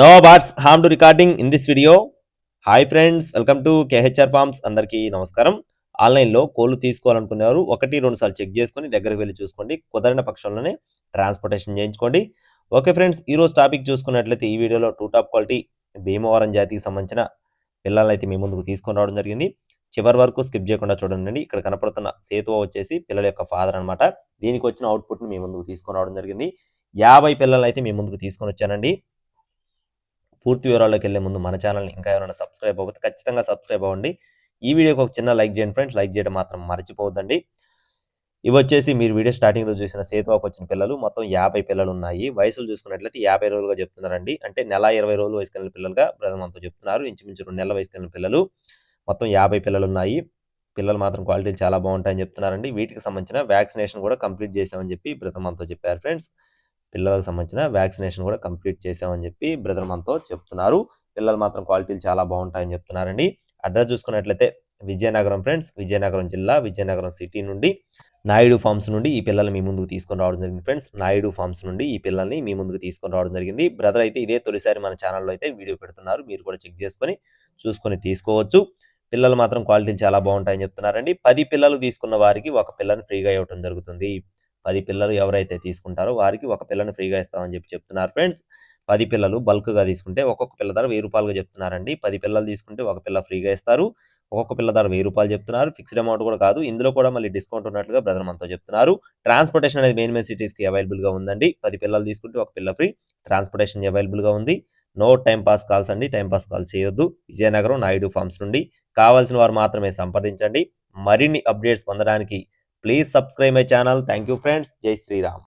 No bots harm to recording in this video hi friends welcome to KHR farms అందరికీ నమస్కారం. ఆన్లైన్లో కోళ్ళు తీసుకోవాలనుకునేవారు ఒకటి రెండు సార్లు చెక్ చేసుకొని దగ్గరికి వెళ్ళి చూసుకోండి. కుదరిన పక్షంలోనే ట్రాన్స్పోర్టేషన్ చేయించుకోండి. ఓకే ఫ్రెండ్స్ ఈరోజు టాపిక్ చూసుకున్నట్లయితే ఈ వీడియోలో టూ టాప్ క్వాలిటీ భీమవరం జాతికి సంబంధించిన పిల్లలను అయితే మీ ముందుకు తీసుకొని రావడం జరిగింది. చివరి వరకు స్కిప్ చేయకుండా చూడండి. ఇక్కడ కనపడుతున్న సేతువ వచ్చేసి పిల్లల యొక్క ఫాదర్ అన్నమాట. దీనికి వచ్చిన అవుట్పుట్ని మీ ముందుకు తీసుకొని రావడం జరిగింది. యాభై పిల్లలు అయితే మీ ముందుకు తీసుకొని వచ్చానండి. పూర్తి వివరాల్లోకి వెళ్ళే ముందు మన ఛానల్ని ఇంకా ఎవరైనా సబ్స్క్రైబ్ అవ్వకపోతే ఖచ్చితంగా సబ్స్క్రైబ్ అవ్వండి. ఈ వీడియోకి ఒక చిన్న లైక్ చేయండి ఫ్రెండ్స్. లైక్ చేయడం మాత్రం మర్చిపోవద్దండి. ఇవి వచ్చేసి మీరు వీడియో స్టార్టింగ్లో చూసిన సేతువాకు వచ్చిన పిల్లలు మొత్తం యాభై పిల్లలు ఉన్నాయి వయసులు చూసుకున్నట్లయితే యాభై రోజులుగా చెప్తున్నారండి. అంటే నెల ఇరవై రోజులు వయసు కలిగిన పిల్లలుగా బ్రదర్ మనతో చెప్తున్నారు. ఇంచుమించు రెండు నెలల వయసు కలిగిన పిల్లలు మొత్తం యాభై పిల్లలు ఉన్నాయి పిల్లలు మాత్రం క్వాలిటీలు చాలా బాగుంటాయని చెప్తున్నారండి. వీటికి సంబంధించిన వ్యాక్సినేషన్ కూడా కంప్లీట్ చేసామని చెప్పి బ్రదర్ చెప్పారు ఫ్రెండ్స్. పిల్లలకు సంబంధించిన వ్యాక్సినేషన్ కూడా కంప్లీట్ చేసామని చెప్పి బ్రదర్ మనతో చెప్తున్నారు. పిల్లలు మాత్రం క్వాలిటీలు చాలా బాగుంటాయని చెప్తున్నారండి. అడ్రస్ చూసుకున్నట్లయితే విజయనగరం ఫ్రెండ్స్ విజయనగరం జిల్లా విజయనగరం సిటీ నుండి నాయుడు ఫార్మ్స్ నుండి ఈ పిల్లల్ని మీ ముందుకు తీసుకొని రావడం జరిగింది ఫ్రెండ్స్. నాయుడు ఫార్మ్స్ నుండి ఈ పిల్లల్ని మీ ముందుకు తీసుకొని రావడం జరిగింది. బ్రదర్ అయితే ఇదే తొలిసారి మన ఛానల్లో అయితే వీడియో పెడుతున్నారు. మీరు కూడా చెక్ చేసుకొని చూసుకొని తీసుకోవచ్చు. పిల్లలు మాత్రం క్వాలిటీలు చాలా బాగుంటాయని చెప్తున్నారండి. పది పిల్లలు తీసుకున్న వారికి ఒక పిల్లని ఫ్రీగా ఇవ్వడం జరుగుతుంది. పది పిల్లలు ఎవరైతే తీసుకుంటారో వారికి ఒక పిల్లని ఫ్రీగా ఇస్తామని చెప్పి చెప్తున్నారు ఫ్రెండ్స్. పది పిల్లలు బల్క్గా తీసుకుంటే ఒక్కొక్క పిల్ల ధర వెయ్యి రూపాయలుగా చెప్తున్నారండి. పది పిల్లలు తీసుకుంటే ఒక పిల్ల ఫ్రీగా ఇస్తారు. ఒక్కొక్క పిల్ల ధర వెయ్యి రూపాయలు చెప్తున్నారు. ఫిక్స్డ్ అమౌంట్ కూడా కాదు. ఇందులో కూడా మళ్ళీ డిస్కౌంట్ ఉన్నట్లుగా బ్రదర్ మనతో చెప్తున్నారు. ట్రాన్స్పోర్టేషన్ అనేది మెయిన్ మెయిన్ సిటీస్కి అవైలబుల్గా ఉందండి. పది పిల్లలు తీసుకుంటే ఒక పిల్ల ఫ్రీ. ట్రాన్స్పోర్టేషన్ అవైలబుల్గా ఉంది. నో టైం పాస్ కాల్స్ అండి. టైం పాస్ కాల్ చేయొద్దు. విజయనగరం నాయుడు ఫార్మ్స్ నుండి కావాల్సిన వారు మాత్రమే సంప్రదించండి. మరిన్ని అప్డేట్స్ పొందడానికి please subscribe my channel thank you friends జై శ్రీరామ్